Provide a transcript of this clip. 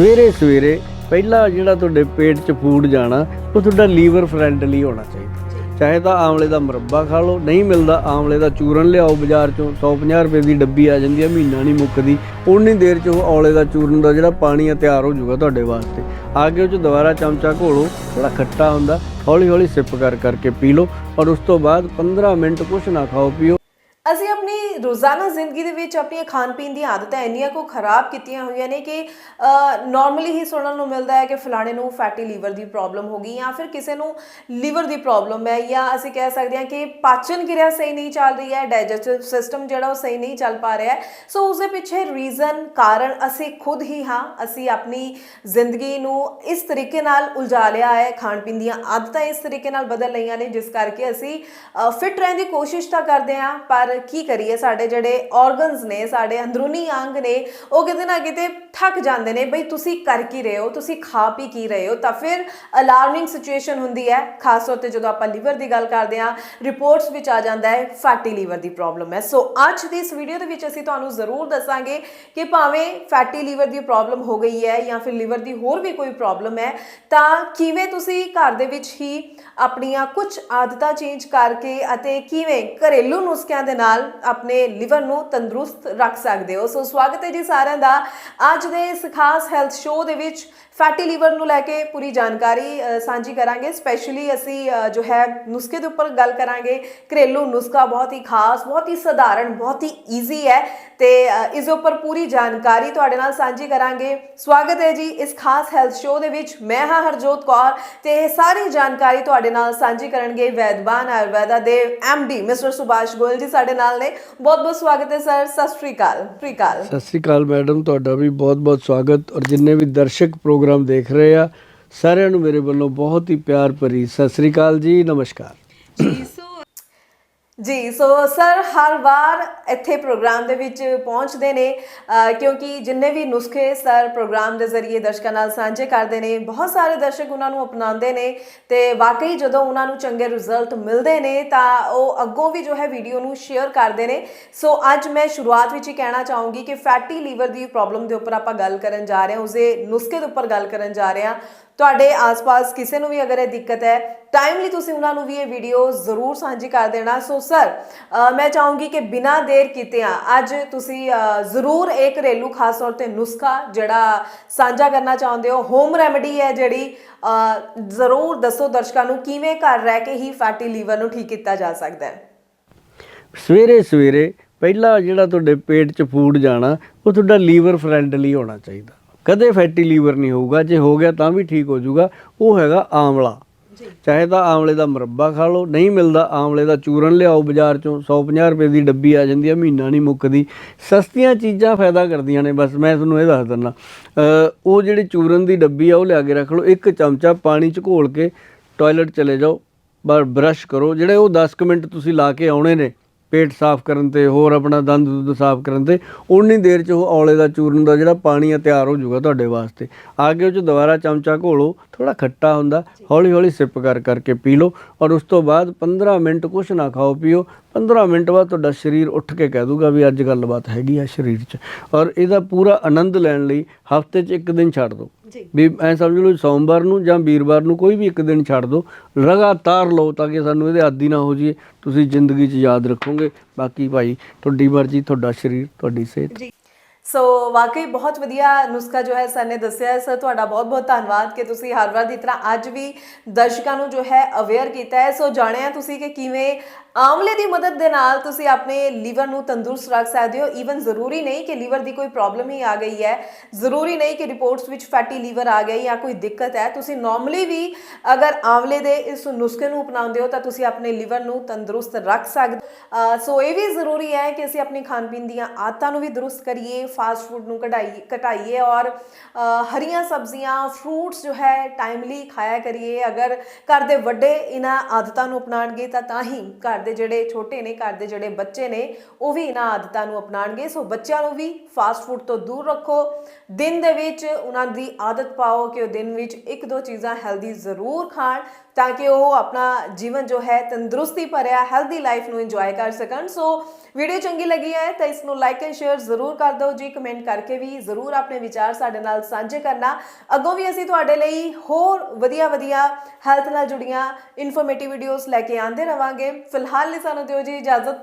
ਸਵੇਰੇ ਸਵੇਰੇ ਪਹਿਲਾ ਜਿਹੜਾ ਤੁਹਾਡੇ ਪੇਟ 'ਚ ਫੂਡ ਜਾਣਾ, ਉਹ ਤੁਹਾਡਾ ਲੀਵਰ ਫ੍ਰੈਂਡਲੀ ਹੋਣਾ ਚਾਹੀਦਾ। ਚਾਹੇ ਤਾਂ ਆਮਲੇ ਦਾ ਮੁਰੱਬਾ ਖਾ ਲਓ, ਨਹੀਂ ਮਿਲਦਾ ਆਮਲੇ ਦਾ ਚੂਰਨ ਲਿਆਓ ਬਾਜ਼ਾਰ 'ਚੋਂ 150 ਰੁਪਏ ਦੀ ਡੱਬੀ ਆ ਜਾਂਦੀ ਹੈ ਮਹੀਨਾ ਨਹੀਂ ਮੁੱਕਦੀ। ਉਨੀ ਦੇਰ 'ਚ ਉਹ ਔਲੇ ਦਾ ਚੂਰਨ ਦਾ ਜਿਹੜਾ ਪਾਣੀ ਆ ਤਿਆਰ ਹੋ ਜਾਊਗਾ ਤੁਹਾਡੇ ਵਾਸਤੇ। ਆ ਕੇ ਉਹ 'ਚ ਦੁਬਾਰਾ ਚਮਚਾ ਘੋਲੋ ਥੋੜਾ ਖੱਟਾ ਹੁੰਦਾ। ਹੌਲੀ ਹੌਲੀ ਸਿਪ ਕਰ ਕਰਕੇ ਪੀ ਲਓ, ਔਰ ਉਸ ਤੋਂ ਬਾਅਦ 15 ਮਿੰਟ ਕੁਛ ਨਾ ਖਾਓ, ਪੀਓ। ਅਸੀਂ ਆਪਣੀ ਰੋਜ਼ਾਨਾ ਜ਼ਿੰਦਗੀ ਦੇ ਵਿੱਚ ਆਪਣੀਆਂ ਖਾਣ ਪੀਣ ਦੀਆਂ ਆਦਤਾਂ ਇੰਨੀਆਂ ਕੋ ਖਰਾਬ ਕੀਤੀਆਂ ਹੋਈਆਂ ਨੇ ਕਿ ਨਾਰਮਲੀ ਹੀ ਸੁਣਨ ਨੂੰ ਮਿਲਦਾ ਹੈ ਕਿ ਫਲਾਣੇ ਨੂੰ ਫੈਟੀ ਲੀਵਰ ਦੀ ਪ੍ਰੋਬਲਮ ਹੋ ਗਈ ਜਾਂ ਫਿਰ ਕਿਸੇ ਨੂੰ ਲੀਵਰ ਦੀ ਪ੍ਰੋਬਲਮ ਹੈ ਜਾਂ ਅਸੀਂ ਕਹਿ ਸਕਦੇ ਹਾਂ ਕਿ ਪਾਚਨ ਕਿਰਿਆ ਸਹੀ ਨਹੀਂ ਚੱਲ ਰਹੀ ਹੈ ਡਾਈਜੈਸਟਿਵ ਸਿਸਟਮ ਜਿਹੜਾ ਉਹ ਸਹੀ ਨਹੀਂ ਚੱਲ ਪਾ ਰਿਹਾ ਹੈ। ਸੋ ਉਸ ਦੇ ਪਿੱਛੇ ਰੀਜ਼ਨ ਕਾਰਨ ਅਸੀਂ ਖੁਦ ਹੀ ਹਾਂ, ਅਸੀਂ ਆਪਣੀ ਜ਼ਿੰਦਗੀ ਨੂੰ ਇਸ ਤਰੀਕੇ ਨਾਲ ਉਲਝਾ ਲਿਆ ਹੈ, ਖਾਣ ਪੀਣ ਦੀਆਂ ਆਦਤਾਂ ਇਸ ਤਰੀਕੇ ਨਾਲ ਬਦਲ ਲਈਆਂ ਨੇ, ਜਿਸ ਕਰਕੇ ਅਸੀਂ ਫਿਟ ਰਹਿਣ ਦੀ ਕੋਸ਼ਿਸ਼ ਤਾਂ ਕਰਦੇ ਹਾਂ, ਪਰ ਕੀ ਕਰੀਏ ਸਾਡੇ ਜਿਹੜੇ ਆਰਗਨਸ ਨੇ ਸਾਡੇ ਅੰਦਰੂਨੀ ਅੰਗ ਨੇ ਉਹ ਕਿਤੇ ਨਾ ਕਿਤੇ ਥੱਕ ਜਾਂਦੇ ਨੇ, ਬਈ ਤੁਸੀਂ ਕਰ ਕੀ ਰਹੇ ਹੋ, ਤੁਸੀਂ ਖਾ ਪੀ ਕੀ ਰਹੇ ਹੋ? ਤਾਂ ਫਿਰ ਅਲਾਰਮਿੰਗ ਸਿਚੁਏਸ਼ਨ ਹੁੰਦੀ ਹੈ, ਖਾਸ ਤੌਰ ਤੇ ਜਦੋਂ ਆਪਾਂ ਲੀਵਰ ਦੀ ਗੱਲ ਕਰਦੇ ਹਾਂ ਰਿਪੋਰਟਸ ਵਿੱਚ ਆ ਜਾਂਦਾ ਹੈ ਫੈਟੀ ਲੀਵਰ ਦੀ ਪ੍ਰੋਬਲਮ ਹੈ। ਸੋ ਅੱਜ ਦੀ ਇਸ ਵੀਡੀਓ ਦੇ ਵਿੱਚ ਅਸੀਂ ਤੁਹਾਨੂੰ ਜ਼ਰੂਰ ਦੱਸਾਂਗੇ ਕਿ ਭਾਵੇਂ ਫੈਟੀ ਲੀਵਰ ਦੀ ਪ੍ਰੋਬਲਮ ਹੋ ਗਈ ਹੈ ਜਾਂ ਫਿਰ ਲੀਵਰ ਦੀ ਹੋਰ ਵੀ ਕੋਈ ਪ੍ਰੋਬਲਮ ਹੈ, ਤਾਂ ਕਿਵੇਂ ਤੁਸੀਂ ਘਰ ਦੇ ਵਿੱਚ ਹੀ ਆਪਣੀਆਂ ਕੁਝ ਆਦਤਾਂ ਚੇਂਜ ਕਰਕੇ ਅਤੇ ਕਿਵੇਂ ਘਰੇਲੂ ਨੁਸਖਿਆਂ ਦੇ ਨਾਲ ਆਪਣੇ ਲੀਵਰ ਨੂੰ ਤੰਦਰੁਸਤ ਰੱਖ ਸਕਦੇ ਹੋ? ਸੋ ਸਵਾਗਤ ਹੈ ਜੀ ਸਾਰਿਆਂ ਦਾ। ਅੱਜ ਅੱਜ ਦੇ ਇਸ ਖਾਸ ਹੈਲਥ ਸ਼ੋਅ ਦੇ ਵਿੱਚ ਫੈਟੀ ਲੀਵਰ ਨੂੰ ਲੈ ਕੇ ਪੂਰੀ ਜਾਣਕਾਰੀ ਸਾਂਝੀ ਕਰਾਂਗੇ। ਸਪੈਸ਼ਲੀ ਅਸੀਂ ਜੋ ਹੈ ਨੁਸਖੇ ਦੇ ਉੱਪਰ ਗੱਲ ਕਰਾਂਗੇ। ਘਰੇਲੂ ਨੁਸਖਾ ਬਹੁਤ ਹੀ ਖਾਸ, ਬਹੁਤ ਹੀ ਸਧਾਰਨ, ਬਹੁਤ ਹੀ ਈਜ਼ੀ ਹੈ ਤੇ ਇਸ ਦੇ ਉੱਪਰ ਪੂਰੀ ਜਾਣਕਾਰੀ ਤੁਹਾਡੇ ਨਾਲ ਸਾਂਝੀ ਕਰਾਂਗੇ। ਸਵਾਗਤ ਹੈ ਜੀ ਇਸ ਖਾਸ ਹੈਲਥ ਸ਼ੋਅ ਦੇ ਵਿੱਚ। ਮੈਂ ਹਾਂ ਹਰਜੋਤ ਕੌਰ ਤੇ ਇਹ ਸਾਰੀ ਜਾਣਕਾਰੀ ਤੁਹਾਡੇ ਨਾਲ ਸਾਂਝੀ ਕਰਨਗੇ ਵੈਦਵਾਨ ਆਯੁਰਵੈਦਾ ਦੇ ਡੀ ਮਿਸਟਰ ਸੁਭਾਸ਼ ਗੋਇਲ ਜੀ ਸਾਡੇ ਨਾਲ ਨੇ। ਬਹੁਤ ਬਹੁਤ ਸਵਾਗਤ ਹੈ ਸਰ। ਸਤਿ ਸ਼੍ਰੀ ਅਕਾਲ। ਸਤਿ ਸ਼੍ਰੀ ਅਕਾਲ। ਸਤਿ ਸ੍ਰੀ ਅਕਾਲ ਮੈਡਮ, ਤੁਹਾਡਾ ਵੀ ਬਹੁਤ ਬਹੁਤ-ਬਹੁਤ ਸਵਾਗਤ। ਔਰ ਜਿੰਨੇ ਵੀ ਦਰਸ਼ਕ ਪ੍ਰੋਗਰਾਮ ਦੇਖ ਰਹੇ ਆ, ਸਾਰਿਆਂ ਨੂੰ ਮੇਰੇ ਵੱਲੋਂ ਬਹੁਤ ਹੀ ਪਿਆਰ ਭਰੀ ਸਤਿ ਸ੍ਰੀ ਅਕਾਲ ਜੀ। ਨਮਸਕਾਰ। ਜੀ ਜੀ ਸੋ ਸਰ ਹਰ ਵਾਰ ਇੱਥੇ ਪ੍ਰੋਗਰਾਮ ਦੇ ਵਿੱਚ ਪਹੁੰਚਦੇ ਨੇ ਕਿਉਂਕਿ ਜਿੰਨੇ ਵੀ ਨੁਸਖੇ ਸਰ ਪ੍ਰੋਗਰਾਮ ਦੇ ਜ਼ਰੀਏ ਦਰਸ਼ਕਾਂ ਨਾਲ ਸਾਂਝੇ ਕਰਦੇ ਨੇ, ਬਹੁਤ ਸਾਰੇ ਦਰਸ਼ਕ ਉਹਨਾਂ ਨੂੰ ਅਪਣਾਉਂਦੇ ਨੇ ਤੇ ਵਾਕਈ ਜਦੋਂ ਉਹਨਾਂ ਨੂੰ ਚੰਗੇ ਰਿਜ਼ਲਟ ਮਿਲਦੇ ਨੇ ਤਾਂ ਉਹ ਅੱਗੋਂ ਵੀ ਜੋ ਹੈ ਵੀਡੀਓ ਨੂੰ ਸ਼ੇਅਰ ਕਰਦੇ ਨੇ। ਸੋ ਅੱਜ ਮੈਂ ਸ਼ੁਰੂਆਤ ਵਿੱਚ ਹੀ ਕਹਿਣਾ ਚਾਹੂੰਗੀ ਕਿ ਫੈਟੀ ਲੀਵਰ ਦੀ ਪ੍ਰੋਬਲਮ ਦੇ ਉੱਪਰ ਆਪਾਂ ਗੱਲ ਕਰਨ ਜਾ ਰਹੇ ਹਾਂ, ਉਸਦੇ ਨੁਸਖੇ ਦੇ ਉੱਪਰ ਗੱਲ ਕਰਨ ਜਾ ਰਹੇ ਹਾਂ। ਤੁਹਾਡੇ ਆਸ-ਪਾਸ ਕਿਸੇ ਨੂੰ ਵੀ ਅਗਰ ਇਹ ਦਿੱਕਤ ਹੈ ਟਾਈਮਲੀ ਤੁਸੀਂ ਉਹਨਾਂ ਨੂੰ ਵੀ ਇਹ ਵੀਡੀਓ ਜ਼ਰੂਰ ਸਾਂਝੀ ਕਰ ਦੇਣਾ। ਸੋ ਸਰ ਮੈਂ ਚਾਹੂੰਗੀ ਕਿ ਬਿਨਾਂ ਦੇਰ ਕੀਤਿਆਂ ਅੱਜ ਤੁਸੀਂ ਜ਼ਰੂਰ ਇੱਕ ਘਰੇਲੂ ਖਾਸ ਤੌਰ ਤੇ ਨੁਸਖਾ ਜਿਹੜਾ ਸਾਂਝਾ ਕਰਨਾ ਚਾਹੁੰਦੇ ਹੋ। ਹੋਮ ਰੈਮਡੀ ਹੈ ਜਿਹੜੀ ਜ਼ਰੂਰ ਦੱਸੋ ਦਰਸ਼ਕਾਂ ਨੂੰ ਕਿਵੇਂ ਘਰ ਰਹਿ ਕੇ ਹੀ ਫੈਟੀ ਲੀਵਰ ਨੂੰ ਠੀਕ ਕੀਤਾ ਜਾ ਸਕਦਾ ਹੈ। ਸਵੇਰੇ ਸਵੇਰੇ ਪਹਿਲਾ ਜਿਹੜਾ ਤੁਹਾਡੇ ਪੇਟ 'ਚ ਫੂਡ ਜਾਣਾ, ਉਹ ਤੁਹਾਡਾ ਲੀਵਰ ਫ੍ਰੈਂਡਲੀ ਹੋਣਾ ਚਾਹੀਦਾ। ਕਦੇ ਫੈਟੀ ਲੀਵਰ ਨਹੀਂ ਹੋਊਗਾ ਜੇ ਹੋ ਗਿਆ ਤਾਂ ਵੀ ਠੀਕ ਹੋ ਜਾਊਗਾ। ਉਹ ਹੈਗਾ ਆਮਲਾ ਚਾਹੇ ਤਾਂ ਆਮਲੇ ਦਾ ਮੁਰੱਬਾ ਖਾ ਲਓ ਨਹੀਂ ਮਿਲਦਾ ਆਮਲੇ ਦਾ ਚੂਰਨ ਲਿਆਓ ਬਾਜ਼ਾਰ 'ਚੋਂ 150 ਰੁਪਏ ਦੀ ਡੱਬੀ ਆ ਜਾਂਦੀ ਹੈ ਮਹੀਨਾ ਨਹੀਂ ਮੁੱਕਦੀ। ਸਸਤੀਆਂ ਚੀਜ਼ਾਂ ਫਾਇਦਾ ਕਰਦੀਆਂ ਨੇ ਬਸ ਮੈਂ ਤੁਹਾਨੂੰ ਇਹ ਦੱਸ ਦਿੰਦਾ। ਉਹ ਜਿਹੜੀ ਚੂਰਨ ਦੀ ਡੱਬੀ ਆ ਉਹ ਲਿਆ ਕੇ ਰੱਖ ਲਓ। ਇੱਕ ਚਮਚਾ ਪਾਣੀ 'ਚ ਘੋਲ ਕੇ ਟਾਇਲਟ ਚਲੇ ਜਾਓ। ਬਾਹਰ ਬਰਸ਼ ਕਰੋ। ਜਿਹੜੇ ਉਹ 10 ਕੁ ਮਿੰਟ ਤੁਸੀਂ ਲਾ ਕੇ ਆਉਣੇ ਨੇ ਪੇਟ ਸਾਫ਼ ਕਰਨ ਤੇ, ਹੋਰ ਆਪਣਾ ਦੰਦ ਦੁੱਧ ਸਾਫ਼ ਕਰਨ ਤੇ ਉਨੀ ਦੇਰ 'ਚ ਉਹ ਔਲੇ ਦਾ ਚੂਰਨ ਦਾ ਜਿਹੜਾ ਪਾਣੀ ਆ ਤਿਆਰ ਹੋ ਜਾਊਗਾ ਤੁਹਾਡੇ ਵਾਸਤੇ। ਆ ਕੇ ਉਹ 'ਚ ਦੁਬਾਰਾ ਚਮਚਾ ਘੋਲੋ ਥੋੜਾ ਖੱਟਾ ਹੁੰਦਾ ਹੌਲੀ ਹੌਲੀ ਸਿਪ ਕਰ ਕਰਕੇ ਪੀ ਲਓ, ਔਰ ਉਸ ਤੋਂ ਬਾਅਦ 15 ਮਿੰਟ ਕੁਛ ਨਾ ਖਾਓ, ਪੀਓ। 15 ਮਿੰਟ ਬਾਅਦ ਤੁਹਾਡਾ ਸਰੀਰ ਉੱਠ ਕੇ ਕਹਿ ਦੂਗਾ ਵੀ ਅੱਜ ਗੱਲਬਾਤ ਹੈਗੀ ਆ ਸਰੀਰ 'ਚ, ਔਰ ਇਹਦਾ ਪੂਰਾ ਆਨੰਦ ਲੈਣ ਲਈ ਹਫ਼ਤੇ 'ਚ ਇੱਕ ਦਿਨ ਛੱਡ ਦਿਓ। ਵੀ ਐ ਸਮਝ ਲਓ ਸੋਮਵਾਰ ਨੂੰ ਜਾਂ ਵੀਰਵਾਰ ਨੂੰ ਕੋਈ ਵੀ ਇੱਕ ਦਿਨ ਛੱਡ ਦਿਓ ਲਗਾਤਾਰ ਲਓ ਤਾਂ ਕਿ ਸਾਨੂੰ ਇਹਦੇ ਆਦੀ ਨਾ ਹੋ ਜਾਈਏ ਤੁਸੀਂ ਜ਼ਿੰਦਗੀ 'ਚ ਯਾਦ ਰੱਖੋਗੇ। ਬਾਕੀ ਭਾਈ ਤੁਹਾਡੀ ਮਰਜ਼ੀ ਤੁਹਾਡਾ ਸਰੀਰ ਤੁਹਾਡੀ ਸਿਹਤ। ਜੀ। ਸੋ ਵਾਕਈ ਬਹੁਤ ਵਧੀਆ ਨੁਸਖਾ ਜੋ ਹੈ ਸਰ ਨੇ ਦੱਸਿਆ। ਹੈ ਸਰ ਤੁਹਾਡਾ ਬਹੁਤ ਬਹੁਤ ਧੰਨਵਾਦ ਕਿ ਤੁਸੀਂ ਹਰ ਵਾਰ ਦੀ ਤਰ੍ਹਾਂ ਅੱਜ ਵੀ ਦਰਸ਼ਕਾਂ ਨੂੰ ਜੋ ਹੈ ਅਵੇਅਰ ਕੀਤਾ ਹੈ। ਸੋ ਜਾਣਿਆ ਤੁਸੀਂ ਕਿ ਕਿਵੇਂ ਆਮਲੇ ਦੀ ਮਦਦ ਦੇ ਨਾਲ ਤੁਸੀਂ ਆਪਣੇ ਲੀਵਰ ਨੂੰ ਤੰਦਰੁਸਤ ਰੱਖ ਸਕਦੇ ਹੋ ਈਵਨ ਜ਼ਰੂਰੀ ਨਹੀਂ ਕਿ ਲੀਵਰ ਦੀ ਕੋਈ ਪ੍ਰੋਬਲਮ ਹੀ ਆ ਗਈ ਹੈ ਜ਼ਰੂਰੀ ਨਹੀਂ ਕਿ ਰਿਪੋਰਟਸ ਵਿੱਚ ਫੈਟੀ ਲੀਵਰ ਆ ਗਿਆ ਜਾਂ ਕੋਈ ਦਿੱਕਤ ਹੈ ਤੁਸੀਂ ਨਾਰਮਲੀ ਵੀ ਅਗਰ ਆਮਲੇ ਦੇ ਇਸ ਨੁਸਖੇ ਨੂੰ ਅਪਣਾਉਂਦੇ ਹੋ ਤਾਂ ਤੁਸੀਂ ਆਪਣੇ ਲੀਵਰ ਨੂੰ ਤੰਦਰੁਸਤ ਰੱਖ ਸਕਦੇ ਅ, ਸੋ ਇਹ ਵੀ ਜ਼ਰੂਰੀ ਹੈ ਕਿ ਅਸੀਂ ਆਪਣੀ ਖਾਣ ਪੀਣ ਦੀਆਂ ਆਦਤਾਂ ਨੂੰ ਵੀ ਦਰੁਸਤ ਕਰੀਏ ਫਾਸਟ ਫੂਡ ਨੂੰ ਘਟਾਈਏ ਘਟਾਈਏ ਔਰ ਅ, ਹਰੀਆਂ ਸਬਜ਼ੀਆਂ ਫਰੂਟਸ ਜੋ ਹੈ ਟਾਈਮਲੀ ਖਾਇਆ ਕਰੀਏ ਅਗਰ ਘਰ ਦੇ ਵੱਡੇ ਇਹਨਾਂ ਆਦਤਾਂ ਨੂੰ ਅਪਣਾਣਗੇ ਤਾਂ ਤਾਂ ਹੀ ਘਰ ਦੇ ਜਿਹੜੇ ਛੋਟੇ ਨੇ, ਘਰ ਦੇ ਜਿਹੜੇ ਬੱਚੇ ਨੇ, ਉਹ ਵੀ ਇਹਨਾਂ ਆਦਤਾਂ ਨੂੰ ਅਪਣਾਣਗੇ ਸੋ ਬੱਚਿਆਂ ਨੂੰ ਵੀ ਫਾਸਟ ਫੂਡ ਤੋਂ ਦੂਰ ਰੱਖੋ। ਦਿਨ ਦੇ ਵਿੱਚ ਉਹਨਾਂ ਦੀ ਆਦਤ ਪਾਓ ਕਿ ਉਹ ਦਿਨ ਵਿੱਚ ਇੱਕ ਦੋ ਚੀਜ਼ਾਂ ਹੈਲਦੀ ਜ਼ਰੂਰ ਖਾਣ। ਤਾਂ ਕਿ ਉਹ ਆਪਣਾ ਜੀਵਨ ਜੋ ਹੈ ਤੰਦਰੁਸਤੀ ਭਰਿਆ ਹੈਲਦੀ ਲਾਈਫ ਨੂੰ ਇੰਜੋਏ ਕਰ ਸਕਣ। ਸੋ ਵੀਡੀਓ ਚੰਗੀ ਲੱਗੀ ਹੈ ਤਾਂ ਇਸ ਨੂੰ ਲਾਈਕ ਐਂਡ ਸ਼ੇਅਰ ਜ਼ਰੂਰ ਕਰ ਦਿਓ ਜੀ। ਕਮੈਂਟ ਕਰਕੇ ਵੀ ਜ਼ਰੂਰ ਆਪਣੇ ਵਿਚਾਰ ਸਾਡੇ ਨਾਲ ਸਾਂਝੇ ਕਰਨਾ। ਅੱਗੋਂ ਵੀ ਅਸੀਂ ਤੁਹਾਡੇ ਲਈ ਹੋਰ ਵਧੀਆ ਵਧੀਆ ਹੈਲਥ ਨਾਲ ਜੁੜੀਆਂ ਇਨਫੋਰਮੇਟਿਵ ਵੀਡੀਓਜ਼ ਲੈ ਕੇ ਆਉਂਦੇ ਰਵਾਂਗੇ। ਫਿਲਹਾਲ ਲਈ ਸਾਨੂੰ ਦਿਓ ਜੀ ਇਜਾਜ਼ਤ।